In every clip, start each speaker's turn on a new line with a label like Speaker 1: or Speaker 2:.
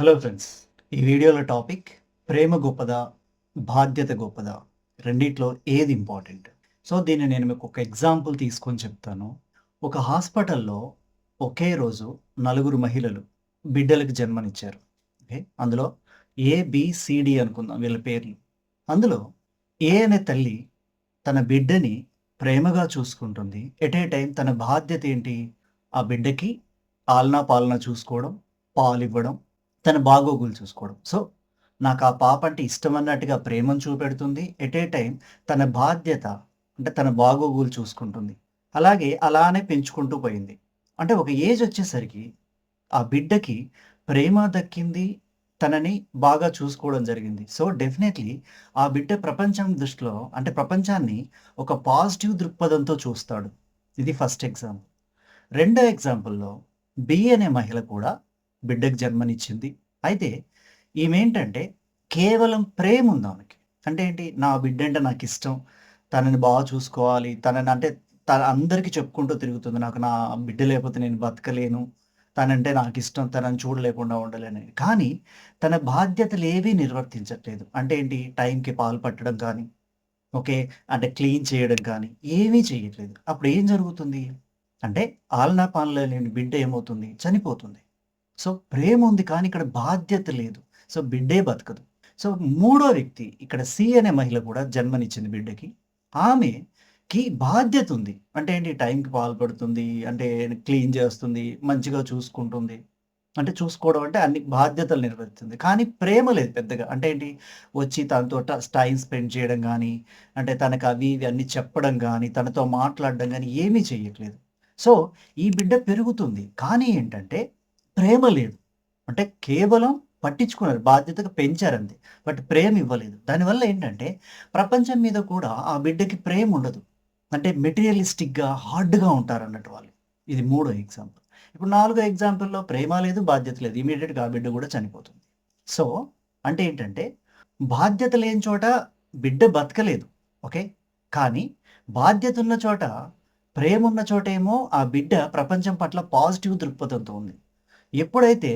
Speaker 1: Hello friends ఈ వీడియోలో topic ప్రేమ గొప్పదా బాధ్యత గొప్పదా? రెండిట్లో ఏది ఇంపార్టెంట్? సో దీన్ని నేను మీకు ఒక ఎగ్జాంపుల్ తీసుకొని చెప్తాను. ఒక హాస్పిటల్లో ఒకే రోజు నలుగురు మహిళలు బిడ్డలకు జన్మనిచ్చారు. ఓకే? అందులో ఏబిసిడి అనుకుందాం వీళ్ళ పేర్లు. అందులో ఏ అనే తల్లి తన బిడ్డని ప్రేమగా చూసుకుంటుంది. ఎట్ ఏ టైం తన బాధ్యత ఏంటి? ఆ బిడ్డకి ఆలనా పాలన చూసుకోవడం పాలు ఇవ్వడం తన బాగోగులు చూసుకోవడం. సో నాకు ఆ పాప అంటే ఇష్టం అన్నట్టుగా ప్రేమను చూపెడుతుంది. ఎట్ ఏ టైం తన బాధ్యత అంటే తన బాగోగులు చూసుకుంటుంది. అలాగే అలానే పెంచుకుంటూ పోయింది. అంటే ఒక ఏజ్ వచ్చేసరికి ఆ బిడ్డకి ప్రేమ దక్కింది తనని బాగా చూసుకోవడం జరిగింది. సో డెఫినెట్లీ ఆ బిడ్డ ప్రపంచం దృష్టిలో అంటే ప్రపంచాన్ని ఒక పాజిటివ్ దృక్పథంతో చూస్తాడు. ఇది ఫస్ట్ ఎగ్జాంపుల్ రెండో ఎగ్జాంపుల్లో బి అనే మహిళ కూడా బిడ్డకు జన్మనిచ్చింది. అయితే ఏమేంటంటే కేవలం ప్రేమ ఉంది ఆమెకి. అంటే ఏంటి? నా బిడ్డ అంటే నాకు ఇష్టం. తనని బాగా చూసుకోవాలి. తనని అంటే తన అందరికీ చెప్పుకుంటూ తిరుగుతుంది. నాకు నా బిడ్డ లేకపోతే నేను బతకలేను. తనంటే నాకు ఇష్టం. తనని చూడలేకుండా ఉండలేను. కానీ తన బాధ్యతలు ఏవీ నిర్వర్తించట్లేదు. అంటే ఏంటి? టైంకి పాలు పట్టడం కానీ ఓకే? అంటే క్లీన్ చేయడం కానీ ఏమీ చేయట్లేదు. అప్పుడు ఏం జరుగుతుంది? అంటే ఆలనా పాలన లేని బిడ్డ ఏమవుతుంది? చనిపోతుంది. సో ప్రేమ ఉంది కానీ ఇక్కడ బాధ్యత లేదు. సో బిడ్డే బతకదు. సో మూడో వ్యక్తి ఇక్కడ సి అనే మహిళ కూడా జన్మనిచ్చింది బిడ్డకి. ఆమెకి బాధ్యత ఉంది. అంటే ఏంటి? టైంకి పాల్పడుతుంది అంటే క్లీన్ చేస్తుంది మంచిగా చూసుకుంటుంది. అంటే చూసుకోవడం అంటే అన్ని బాధ్యతలు నిర్వహిస్తుంది కానీ ప్రేమ లేదు పెద్దగా. అంటే ఏంటి? వచ్చి తనతో టైం స్పెండ్ చేయడం కానీ అంటే తనకు అవి ఇవి అన్ని చెప్పడం కానీ తనతో మాట్లాడడం కానీ ఏమీ చేయట్లేదు సో ఈ బిడ్డ పెరుగుతుంది. కానీ ఏంటంటే ప్రేమ లేదు. అంటే కేవలం పట్టించుకున్నారు బాధ్యతగా పెంచారంది బట్ ప్రేమ ఇవ్వలేదు. దానివల్ల ఏంటంటే ప్రపంచం మీద కూడా ఆ బిడ్డకి ప్రేమ ఉండదు. అంటే మెటీరియలిస్టిక్గా హార్డ్గా ఉంటారు అన్నట్టు వాళ్ళు. ఇది మూడో ఎగ్జాంపుల్. ఇప్పుడు నాలుగో ఎగ్జాంపుల్లో ప్రేమ లేదు బాధ్యత లేదు. ఇమీడియట్గా ఆ బిడ్డ కూడా చనిపోతుంది. సో అంటే ఏంటంటే బాధ్యత లేని చోట బిడ్డ బతకలేదు. ఓకే? కానీ బాధ్యత ఉన్న చోట ప్రేమ ఉన్న చోట ఏమో ఆ బిడ్డ ప్రపంచం పట్ల పాజిటివ్ దృక్పథంతో ఉంది. ఎప్పుడైతే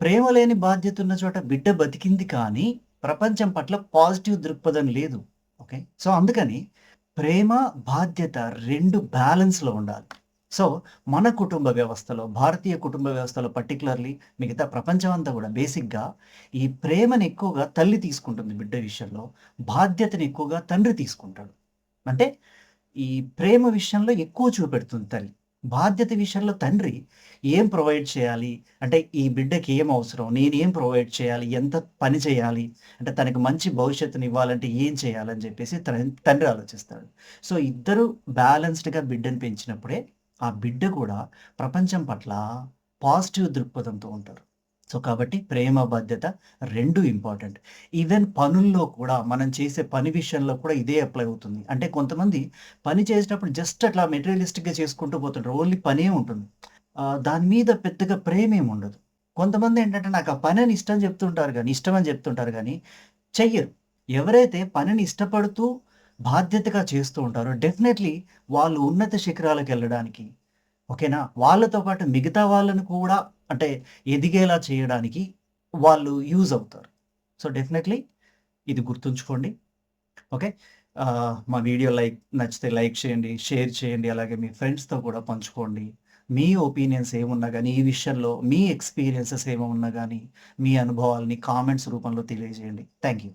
Speaker 1: ప్రేమ లేని బాధ్యత ఉన్న చోట బిడ్డ బతికింది కానీ ప్రపంచం పట్ల పాజిటివ్ దృక్పథం లేదు ఓకే? సో అందుకని ప్రేమ బాధ్యత రెండు బ్యాలెన్స్లో ఉండాలి. సో మన కుటుంబ వ్యవస్థలో భారతీయ కుటుంబ వ్యవస్థలో పర్టికులర్లీ మిగతా ప్రపంచం అంతా కూడా బేసిక్గా ఈ ప్రేమను ఎక్కువగా తల్లి తీసుకుంటుంది బిడ్డ విషయంలో బాధ్యతను ఎక్కువగా తండ్రి తీసుకుంటాడు. అంటే ఈ ప్రేమ విషయంలో ఎక్కువ చూపెడుతుంది తల్లి. బాధ్యత విషయంలో తండ్రి ఏం ప్రొవైడ్ చేయాలి? అంటే ఈ బిడ్డకి ఏం అవసరం? నేను ఏం ప్రొవైడ్ చేయాలి? ఎంత పని చేయాలి? అంటే తనకు మంచి భవిష్యత్తుని ఇవ్వాలంటే ఏం చేయాలని చెప్పేసి తన- తండ్రి ఆలోచిస్తాడు. సో ఇద్దరు బ్యాలెన్స్డ్గా బిడ్డను పెంచినప్పుడే ఆ బిడ్డ కూడా ప్రపంచం పట్ల పాజిటివ్ దృక్పథంతో ఉంటారు. సో కాబట్టి ప్రేమ బాధ్యత రెండు ఇంపార్టెంట్ ఈవెన్ పనుల్లో కూడా మనం చేసే పని విషయంలో కూడా ఇదే అప్లై అవుతుంది. అంటే కొంతమంది పని చేసేటప్పుడు జస్ట్ అట్లా మెటీరియలిస్టిక్గా చేసుకుంటూ పోతుంటారు. ఓన్లీ పనే ఉంటుంది. దాని మీద పెద్దగా ప్రేమ ఏమి ఉండదు. కొంతమంది ఏంటంటే నాకు ఆ పని అని ఇష్టం చెప్తుంటారు కానీ ఇష్టం అని చెప్తుంటారు కానీ చెయ్యరు. ఎవరైతే పనిని ఇష్టపడుతూ బాధ్యతగా చేస్తూ ఉంటారో డెఫినెట్లీ వాళ్ళు ఉన్నత శిఖరాలకు వెళ్ళడానికి ఓకేనా వాళ్ళతో పాటు మిగతా వాళ్ళను కూడా అంటే ఎదిగేలా చేయడానికి వాళ్ళు యూజ్ అవుతారు. సో డెఫినెట్లీ ఇది గుర్తుంచుకోండి. ఓకే? మా వీడియో లైక్ నచ్చితే లైక్ చేయండి షేర్ చేయండి అలాగే మీ ఫ్రెండ్స్తో కూడా పంచుకోండి. మీ ఒపీనియన్స్ ఏమున్నా కానీ ఈ విషయంలో మీ ఎక్స్పీరియన్సెస్ ఏమున్నా కానీ మీ అనుభవాలని కామెంట్స్ రూపంలో తెలియజేయండి. Thank you